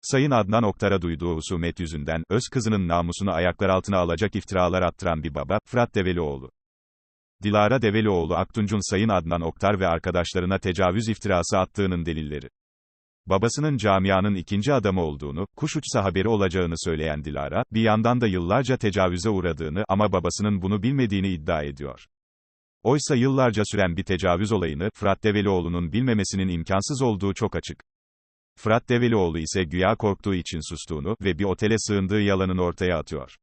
Sayın Adnan Oktar'a duyduğu husumet yüzünden, öz kızının namusunu ayaklar altına alacak iftiralar attıran bir baba, Fırat Develioğlu. Dilara Develioğlu Aktunç'un Sayın Adnan Oktar ve arkadaşlarına tecavüz iftirası attığının delilleri. Babasının camianın ikinci adamı olduğunu, kuş uçsa haberi olacağını söyleyen Dilara, bir yandan da yıllarca tecavüze uğradığını ama babasının bunu bilmediğini iddia ediyor. Oysa yıllarca süren bir tecavüz olayını, Fırat Develioğlu'nun bilmemesinin imkansız olduğu çok açık. Fırat Develioğlu ise güya korktuğu için sustuğunu ve bir otele sığındığı yalanını ortaya atıyor.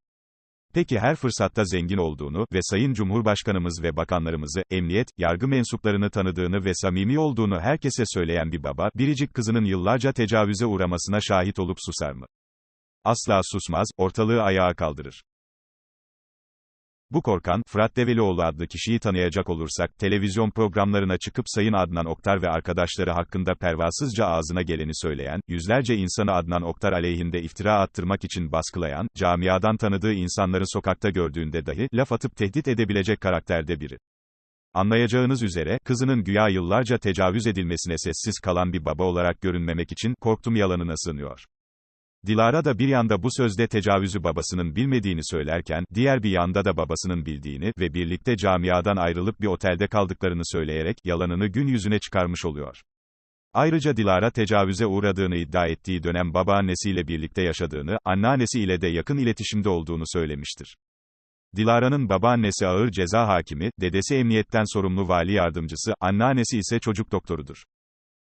Peki her fırsatta zengin olduğunu ve Sayın Cumhurbaşkanımız ve bakanlarımızı, emniyet, yargı mensuplarını tanıdığını ve samimi olduğunu herkese söyleyen bir baba, biricik kızının yıllarca tecavüze uğramasına şahit olup susar mı? Asla susmaz, ortalığı ayağa kaldırır. Bu korkan, Fırat Develioğlu adlı kişiyi tanıyacak olursak, televizyon programlarına çıkıp Sayın Adnan Oktar ve arkadaşları hakkında pervasızca ağzına geleni söyleyen, yüzlerce insanı Adnan Oktar aleyhinde iftira attırmak için baskılayan, camiadan tanıdığı insanları sokakta gördüğünde dahi, laf atıp tehdit edebilecek karakterde biri. Anlayacağınız üzere, kızının güya yıllarca tecavüz edilmesine sessiz kalan bir baba olarak görünmemek için, korktum yalanına sığınıyor. Dilara da bir yanda bu sözde tecavüzü babasının bilmediğini söylerken, diğer bir yanda da babasının bildiğini ve birlikte camiadan ayrılıp bir otelde kaldıklarını söyleyerek, yalanını gün yüzüne çıkarmış oluyor. Ayrıca Dilara tecavüze uğradığını iddia ettiği dönem babaannesiyle birlikte yaşadığını, anneannesi ile de yakın iletişimde olduğunu söylemiştir. Dilara'nın babaannesi ağır ceza hakimi, dedesi emniyetten sorumlu vali yardımcısı, anneannesi ise çocuk doktorudur.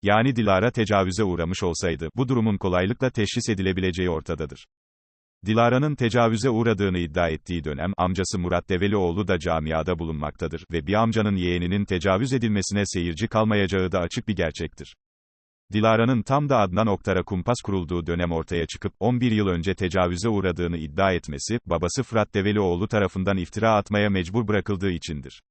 Yani Dilara tecavüze uğramış olsaydı, bu durumun kolaylıkla teşhis edilebileceği ortadadır. Dilara'nın tecavüze uğradığını iddia ettiği dönem, amcası Murat Develioğlu da camiada bulunmaktadır ve bir amcanın yeğeninin tecavüz edilmesine seyirci kalmayacağı da açık bir gerçektir. Dilara'nın tam da Adnan Oktar'a kumpas kurulduğu dönem ortaya çıkıp, 11 yıl önce tecavüze uğradığını iddia etmesi, babası Fırat Develioğlu tarafından iftira atmaya mecbur bırakıldığı içindir.